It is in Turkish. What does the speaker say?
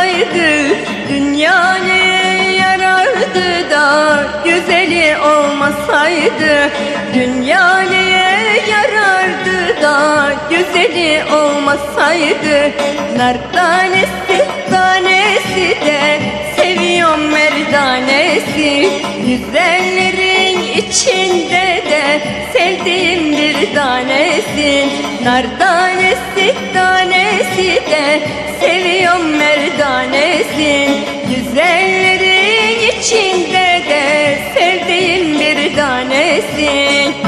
olsaydı Dünya neye yarardı da Güzeli olmasaydı? Dünya neye yarardı da Güzeli olmasaydı? Nar tanesi tanesi de Seviyorum merdanesi. Güzellerin içinde de Sevdiğim bir tanesin Nar tanesi seviyorum merdanesin Güzellerin içinde de sevdiğim bir tanesin